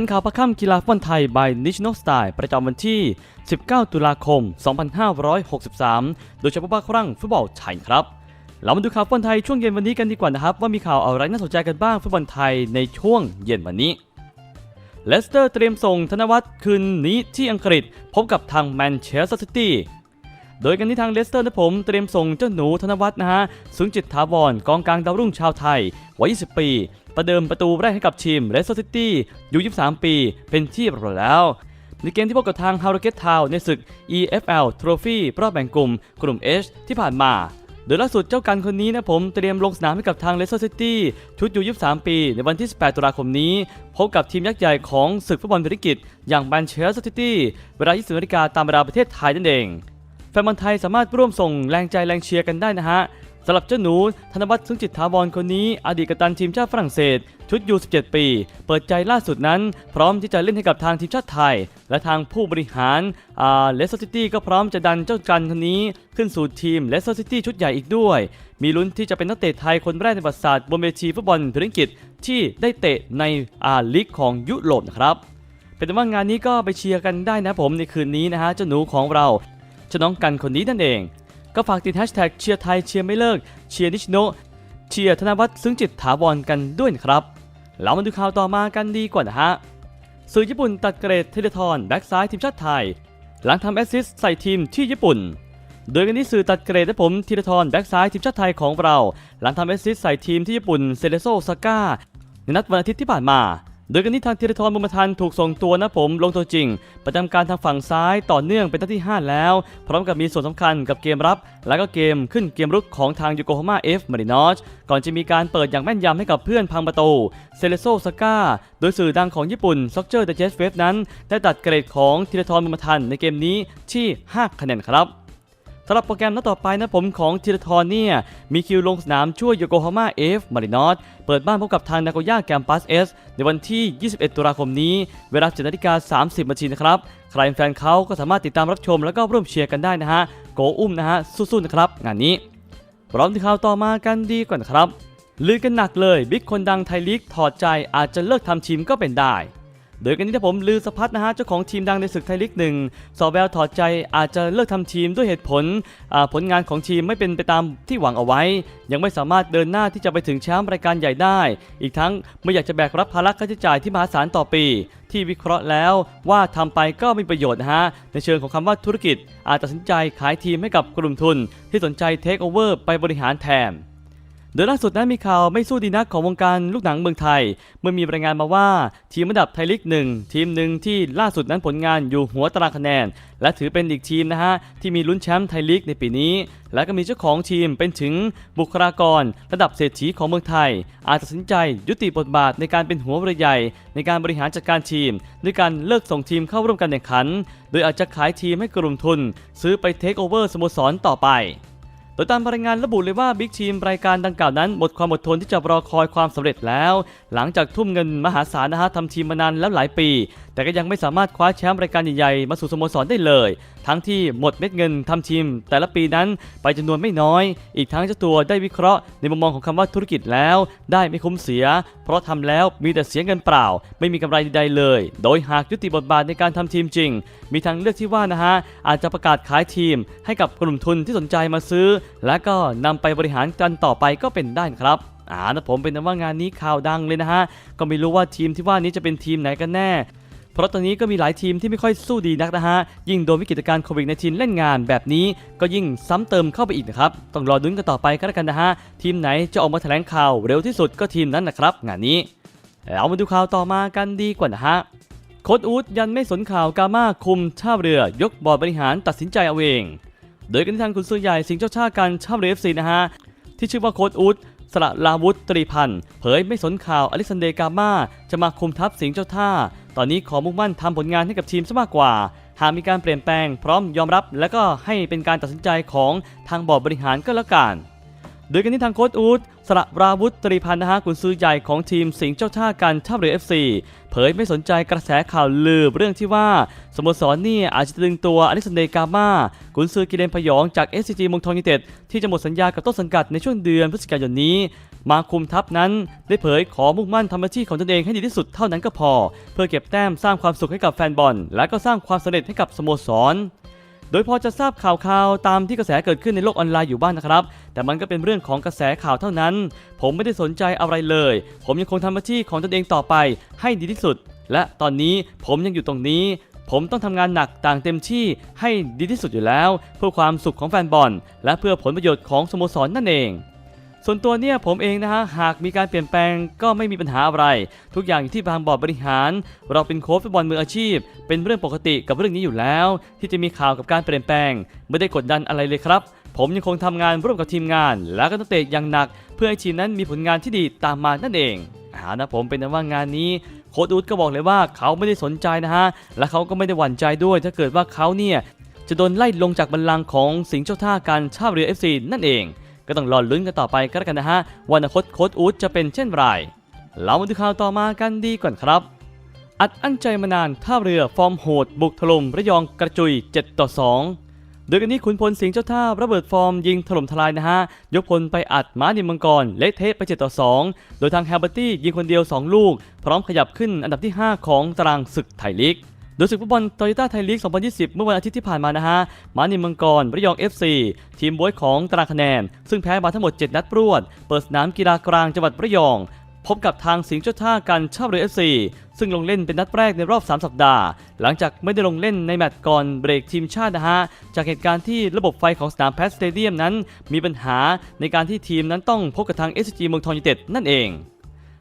ทันข่าวประค่ำกีฬาฟุตบอลไทย by National Style ประจำวันที่ 19 ตุลาคม 2563 โดยเฉพาะบ้าครั่งฟุตบอลไทยครับ เรามาดูข่าวฟุตบอลไทยช่วงเย็นวันนี้กันดีกว่านะครับ ว่ามีข่าวอะไรน่าสนใจกันบ้างฟุตบอลไทยในช่วงเย็นวันนี้เลสเตอร์เตรียมส่งธนวัฒน์คืนนี้ที่อังกฤษพบกับทางแมนเชสเตอร์ซิตี้โดยกันที่ทางเลสเตอร์นะผมเตรียมส่งเจ้าหนูธนวัฒน์นะฮะสุนจิตถาวรกองกลางดาวรุ่งชาวไทยวัย 20 ปี ประเดิมประตูแรกให้กับทีมเลสเตอร์ซิตี้อยู่ 23 ปี เป็นที่เรียบร้แล้ว ในเกมที่พบกับทางฮาวร์เกตทาวในศึก EFL Trophy รอบแบ่งกลุ่ม กลุ่ม H ที่ผ่านมาโดยล่าสุดเจ้ากันคนนี้นะผมเตรียมลงสนามให้กับทางเลสเตอร์ซิตี้ชุดอยู่23 ปี ในวันที่ 18 ตุลาคมนี้ พบกับทีมยักษ์ใหญ่ของศึกฟุตบอลธุรกิจ อย่างแมนเชสเตอร์ซิตี้เวลา 20นาฬิกาตามเวลาประเทศไทยนั่นเอง แฟนบอลไทยสามารถร่วมส่งแรงใจแรงเชียร์กันได้นะฮะ สำหรับเจ้าหนู ธนวัฒน์สุงจิตถาวรคนนี้ อดีตกัปตันทีมชาติฝรั่งเศส ชุดยู17 ปี เปิดใจล่าสุดนั้น พร้อมที่จะเล่นให้กับทางทีมชาติไทย และทางผู้บริหารอ่าเลสเตอร์ซิตี้ก็พร้อมจะดันเจ้ากันคนนี้ ขึ้นสู่ทีมเลสเตอร์ซิตี้ชุดใหญ่อีกด้วย มีลุ้นที่จะเป็นนักเตะไทยคนแรกในประวัติศาสตร์บนเวทีฟุตบอลธุรกิจที่ได้เตะในอาลีกของยุโรปนะครับเป็นว่างานนี้ก็ไปเชียร์กันได้นะผมในคืนนี้นะฮะเจ้าหนูของเราเจ้าน้องกันคนนี้นั่นเอง ก็ฝากติดแฮชแท็กเชียร์ไทยเชียร์ไม่เลิกเชียร์นิชโนเชียร์ธนวัฒน์ซึ้งจิตถาวรกันด้วยครับเรามาดูข่าวต่อมากันดีกว่านะฮะสื่อญี่ปุ่นตัดเกรดเทเลทอนแบ็กซ้ายทีมชาติไทย หลังทำแอสซิสต์ใส่ทีมที่ญี่ปุ่น โดยกันที่สื่อตัดเกรดให้ผมธีรทรแบ็กซ้ายทีมชาติไทยของเรา หลังทำแอสซิสต์ใส่ทีมที่ญี่ปุ่นเซเลโซซาก้าในนัดวันอาทิตย์ที่ผ่านมา โดยกันที่ทางธีรทรบุญมาทันถูกส่งตัวนะผมลงตัวจริง ประจำการทางฝั่งซ้ายต่อเนื่องเป็นนัดที่ 5 แล้ว พร้อมกับมีส่วนสำคัญกับเกมรับ และก็เกมขึ้นเกมรุกของทางยูโกฮาม่าเอฟมารินอสก่อนจะมีการเปิดอย่างแม่นยำให้กับเพื่อนพังประตูเซเลโซซาก้าโดยสื่อดังของญี่ปุ่นซ็อกเจอร์เดเจสเวฟนั้น ได้ตัดเกรดของธีรทรบุญมาทันในเกมนี้ที่ 5 คะแนนครับ สำหรับโปรแกรมนัดต่อไปนะผมของธีรทรเนี่ย มีคิวลงสนามช่วยโยโกฮาม่าเอฟมารินอสเปิดบ้านพบกับทางนาโกย่าแกมปัสเอสในวันที่ 21 ตุลาคมนี้ เวลา7นาฬิกา30นาทีนะครับ ใครเป็นแฟนเขาก็สามารถติดตามรับชมแล้วก็ร่วมเชียร์กันได้นะฮะโกอุ้มนะฮะสู้ๆนะครับงานนี้พร้อมที่ข่าวต่อมากันดีกว่านะครับลือกันหนักเลยบิ๊กคนดังไทยลีกถอดใจอาจจะเลิกทำทีมก็เป็นได้ โดยกันนี้ถ้าผมลือสะพัดนะฮะเจ้าของทีมดังในศึกไทยลีกหนึ่งสอแววถอดใจอาจจะเลิกทำทีมด้วยเหตุผลผลงานของทีมไม่เป็นไปตามที่หวังเอาไว้ ยังไม่สามารถเดินหน้าที่จะไปถึงแชมป์รายการใหญ่ได้ อีกทั้งไม่อยากจะแบกรับภาระค่าใช้จ่ายที่มหาศาลต่อปี ที่วิเคราะห์แล้วว่าทำไปก็ไม่ีประโยชน์นะฮะในเชิงของคำว่าธุรกิจ อาจตัดสินใจขายทีมให้กับกลุ่มทุน ที่สนใจเทคโอเวอร์ไปบริหารแทน ดยล่าสุดนั้นมีข่าวไม่สู้ดีนักของวงการลูกหนังเมืองไทย เมื่อมีรายงานมาว่าทีมระดับไทยลีกหนึ่งทีมหนึ่งที่ล่าสุดนั้นผลงานอยู่หัวตารางคะแนน และถือเป็นอีกทีมนะฮะที่มีลุ้นแชมป์ไทยลีกในปีนี้ และก็มีเจ้าของทีมเป็นถึงบุคลากร ระดับเศรษฐีของเมืองไทย อาจตัดสินใจยุติบทบาทในการเป็นหัวเรือใหญ่ ในการบริหารจัดการทีม ด้วยการเลิกส่งทีมเข้าร่วมการแข่งขัน โดยอาจจะขายทีมให้กลุ่มทุน ซื้อไปเทคโอเวอร์สโมสรต่อไป โดยตามรายงานระบุเลยว่าบิ๊กทีมรายการดังกล่าวนั้นหมดความอดทนที่จะรอคอยความสำเร็จแล้ว หลังจากทุ่มเงินมหาศาลนะฮะทำทีมมานานแล้วหลายปี แต่ก็ยังไม่สามารถคว้าแชมป์รายการใหญ่ๆมาสู่สโมสรได้เลย ทั้งที่หมดเม็ดเงินทำทีม แต่ละปีนั้นไปจำนวนไม่น้อย อีกทั้งเจ้าตัวได้วิเคราะห์ในมุมมองของคำว่าธุรกิจแล้ว ได้ไม่คุ้มเสีย เพราะทำแล้วมีแต่เสียเงินเปล่า ไม่มีกำไรใดๆเลย โดยหากยุติบทบาทในการทำทีมจริง มีทางเลือกที่ว่านะฮะอาจจะประกาศขายทีม ให้กับกลุ่มทุนที่สนใจมาซื้อและก็นำไปบริหารกันต่อไปก็เป็นได้ครับอ่านะผมเป็นว่างานนี้ข่าวดังเลยนะฮะก็ไม่รู้ว่าทีมที่ว่านี้จะเป็นทีมไหนกันแน่ เพราะตอนนี้ก็มีหลายทีมที่ไม่ค่อยสู้ดีนักนะฮะ ยิ่งโดนวิกฤตการณ์โควิดในทีเล่นงานแบบนี้ ก็ยิ่งซ้ำเติมเข้าไปอีกนะครับ ต้องรอดุนกันต่อไปก็แล้วกันนะฮะ ทีมไหนจะออกมาแถลงข่าวเร็วที่สุดก็ทีมนั้นนะครับ งานนี้เรามาดูข่าวต่อมากันดีกว่านะฮะโค้ดอูดยันไม่สนข่าวกามาคุมท่าเรือยกบอร์ดบริหารตัดสินใจเอาเอง โดยกันทางคุณสุใหญ่สิงห์เจ้าชาการชาบเรฟซีนะฮะ ที่ชื่อว่าโค้ดอุดสระลาวุธตรีพันธ์เผยไม่สนข่าวอเล็กซานเดกาม่าจะมาคุมทัพสิงห์เจ้าท่า ตอนนี้ขอมุ่งมั่นทำผลงานให้กับทีมซะมากกว่า หากมีการเปลี่ยนแปลงพร้อมยอมรับ และก็ให้เป็นการตัดสินใจของทางบอร์ดบริหารก็แล้วกัน โดยกันที่ทางโค้ชอูดสระราวุธตรีพันธ์นะฮะกุนซือใหญ่ของทีมสิงห์เจ้าท่ากันท่าเรือ FC เผยไม่สนใจกระแสข่าวลือเรื่องที่ว่า สโมสรนี่อาจจะดึงตัวอเล็กซนเดกาม่ากุนซือกิเลนพยองจาก SCG เมุงทองยูเต็ดที่จะหมดสัญญากับต้นสังกัดในช่วงเดือนพฤศจิกายนนี้ มาคุมทัพนั้น ได้เผยขอมุ่งมั่นทำหน้าที่ของตนเองให้ดีที่สุดเท่านั้นก็พอ เพื่อเก็บแต้มสร้างความสุขให้กับแฟนบอล และก็สร้างความสำเร็จให้กับสโมสร โดยพอจะทราบข่าวข่าวๆตามที่กระแสเกิดขึ้นในโลกออนไลน์อยู่บ้างนะครับ แต่มันก็เป็นเรื่องของกระแสข่าวเท่านั้น ผมไม่ได้สนใจอะไรเลย ผมยังคงทำหน้าที่ของตนเองต่อไปให้ดีที่สุด และตอนนี้ผมยังอยู่ตรงนี้ ผมต้องทำงานหนักต่างเต็มที่ให้ดีที่สุดอยู่แล้ว เพื่อความสุขของแฟนบอล และเพื่อผลประโยชน์ของสโมสรนั่นเอง ส่วนตัวเนี่ยผมเองนะฮะหากมีการเปลี่ยนแปลงก็ไม่มีปัญหาอะไร ทุกอย่างอยู่ที่ทางบอร์ดบริหาร เราเป็นโค้ชฟุตบอลมืออาชีพ เป็นเรื่องปกติกับเรื่องนี้อยู่แล้ว ที่จะมีข่าวกับการเปลี่ยนแปลง ไม่ได้กดดันอะไรเลยครับ ผมยังคงทำงานร่วมกับทีมงาน และก็นักเตะอย่างหนัก เพื่อให้ทีมนั้นมีผลงานที่ดีตามมานั่นเองอ่านะผมเป็นนะว่างานนี้โค้ชอูดก็บอกเลยว่าเขาไม่ได้สนใจนะฮะ และเขาก็ไม่ได้หวั่นใจด้วย ถ้าเกิดว่าเขาเนี่ยจะโดนไล่ลงจากบัลลังก์ของสิงห์เจ้าท่าการท่าเรือ FC นั่นเอง ก็ต้องรอลุ้นกันต่อไปก็แล้วกันนะฮะว่าอนาคตโค้ชอูดจะเป็นเช่นไรเรามาดูข่าวต่อมากันดีก่อนครับอัดอั้นใจมานานท่าเรือฟอร์มโหด บุกถล่มระยองกระจุย 7 ต่อ 2 โดยกันนี้ขุนพลสิงห์เจ้าท่าระเบิดฟอร์มยิงถล่มทลายนะฮะ ยกพลไปอัดม้านิมมังกรเละเทะไป 7 ต่อ 2 โดยทางแฮร์เบอร์ตี้ยิงคนเดียว 2 ลูก พร้อมขยับขึ้นอันดับที่ 5 ของตารางศึกไทยลีก โดยศึกฟุตบอลโตโยต้าไทยลีก 2020 เมื่อวันอาทิตย์ที่ผ่านมานะฮะมานิมมังกรระยอง FC ทีมบวยของตารางคะแนน ซึ่งแพ้มาทั้งหมด 7 นัดรวด เปิดสนามกีฬากลางจังหวัดระยองพบกับทางสิงห์เจ้าท่ากันชาบเรือ FC ซึ่งลงเล่นเป็นนัดแรกในรอบ 3 สัปดาห์ หลังจากไม่ได้ลงเล่นในแมตช์ก่อนเบรกทีมชาตินะฮะ จากเหตุการณ์ที่ระบบไฟของสนามแพสสเตเดียมนั้น มีปัญหาในการที่ทีมนั้นต้องพบกับทาง SCG เมืองทองยูไนเต็ดนั่นเอง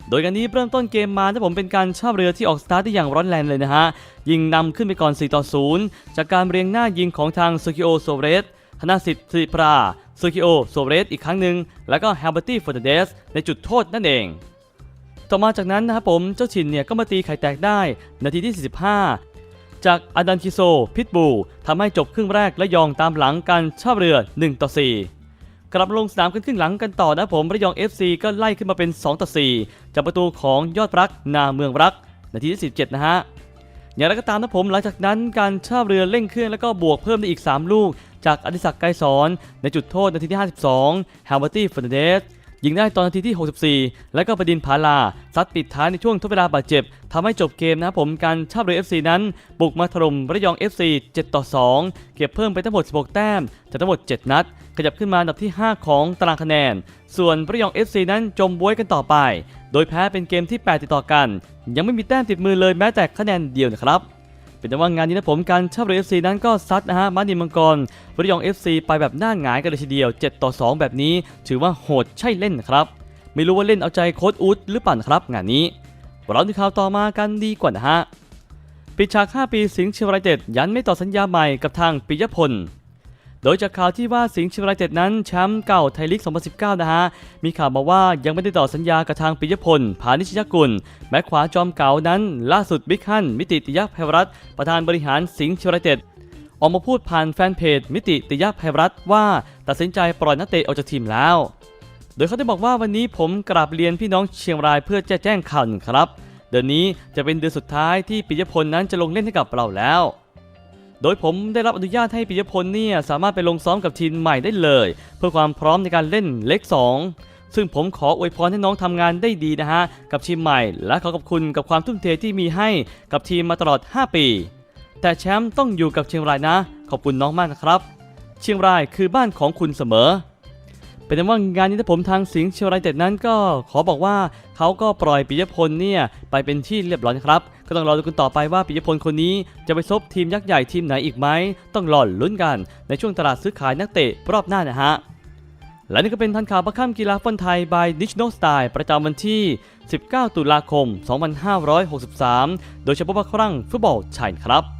โดยการนี้เริ่มต้นเกมมาถ้าผมเป็นการชาบเรือที่ออกสตาร์ทได้อย่างร้อนแรงเลยนะฮะ ยิงนำขึ้นไปก่อน 4 ต่อ 0 จากการเรียงหน้ายิงของทางซูกิโอโซเรสธนาสิทธิ์สิปราซูกิโอโซเรสอีกครั้งหนึ่ง แล้วก็แฮมเบอร์ตี้ฟอร์เดสในจุดโทษนั่นเอง ต่อมาจากนั้นนะครับผมเจ้าชินเนี่ยก็มาตีไข่แตกได้นาทีที่ 45จากอาดันคิโซ พิทบูทำให้จบครึ่งแรกและยองตามหลังกันชาบเรือ 1 ต่อ 4 กลับลงสนามกันครึ่งหลังกันต่อนะผมระยอง FC ก็ไล่ขึ้นมาเป็น 2 ต่อ 4 จากประตูของยอดรักนาเมืองรัก นาทีที่ 17 นะฮะ อย่างไรก็ตามนะผมหลังจากนั้นการชาบเรือเร่งเครื่องแล้วก็บวกเพิ่มได้อีก 3 ลูก จากอดิศักดิ์ไกรสอนในจุดโทษนาทีที่ 52แฮมเบอร์ตี้ฟอร์เดส ยิงได้ตอนนาทีที่ 64 แล้วก็ประดินผาลาซัดปิดท้ายในช่วงทดเวลาบาดเจ็บทำให้จบเกมนะผมการชาบเรือ FC นั้น บุกมาถล่มระยอง FC 7 ต่อ 2 เก็บเพิ่มไปทั้งหมด 16 แต้มจากทั้งหมด 7 นัด ขยับขึ้นมาอันดับที่ 5 ของตารางคะแนน ส่วนระยอง FC นั้นจมบวยกันต่อไป โดยแพ้เป็นเกมที่ 8 ติดต่อกัน ยังไม่มีแต้มติดมือเลยแม้แต่คะแนนเดียวนะครับ เป็นแต่ว่างานนี้นะผมการชาบเรือ FC นั้นก็ซัดนะฮะมานินมังกรระยอง FC ไปแบบหน้าหงายกันเลยทีเดียว 7 ต่อ 2 แบบนี้ ถือว่าโหดใช่เล่นครับ ไม่รู้ว่าเล่นเอาใจโค้ดอูดหรือปั่นครับงานนี้เราดูข่าวต่อมากันดีกว่านะฮะปิดฉาก 5 ปีสิงห์เชียงรายเต็ดยันไม่ต่อสัญญาใหม่กับทางปิยพล ดยจากข่าวที่ว่าสิงห์เชียงรายเต็ดนั้นแชมป์เก่าไทยลีก 2019 นะฮะ มีข่าวมาว่ายังไม่ได้ต่อสัญญากับทางปิยพลผานิชยกุล แม้ขวาจอมเก่านั้น ล่าสุดบิ๊กฮันมิติติยภัยรัตประธานบริหารสิงห์เชียงรายเต็ดออกมาพูดผ่านแฟนเพจ มิติติยภัยรัตว่าตัดสินใจปล่อยนักเตะออกจากทีมแล้ว โดยเขาได้บอกว่าวันนี้ผมกราบเรียนพี่น้องเชียงรายเพื่อแจ้งข่าวครับ เดือนนี้จะเป็นเดือนสุดท้ายที่ปิยพลนั้นจะลงเล่นให้กับเราแล้ว โดยผมได้รับอนุญาตให้ปิยพลเนี่ยสามารถไปลงซ้อมกับทีมใหม่ได้เลย เพื่อความพร้อมในการเล่นเล็ก 2ซึ่งผมขออวยพรให้น้องทำงานได้ดีนะฮะ กับทีมใหม่ และขอขอบคุณกับความทุ่มเทที่มีให้กับทีมมาตลอด 5 ปี แต่แชมป์ต้องอยู่กับเชียงรายนะ ขอบคุณน้องมากนะครับ เชียงรายคือบ้านของคุณเสมอ เป็นว่างานนี้ถ้าผมทางสิงห์เชียงรายเต็ดนั้นก็ขอบอกว่าเขาก็ปล่อยปิยพลเนี่ยไปเป็นที่เรียบร้อยครับ ก็ต้องรอดูกันต่อไปว่าปิยพลคนนี้จะไปซบทีมยักษ์ใหญ่ทีมไหนอีกไหมต้องรอลุ้นกันในช่วงตลาดซื้อขายนักเตะรอบหน้านะฮะและนี่ก็เป็นทันข่าวประค่ำกีฬาฟุตไทย by National Style ประจำวันที่ 19 ตุลาคม 2563 โดยเฉพาะครั้งฟุตบอลชายครับ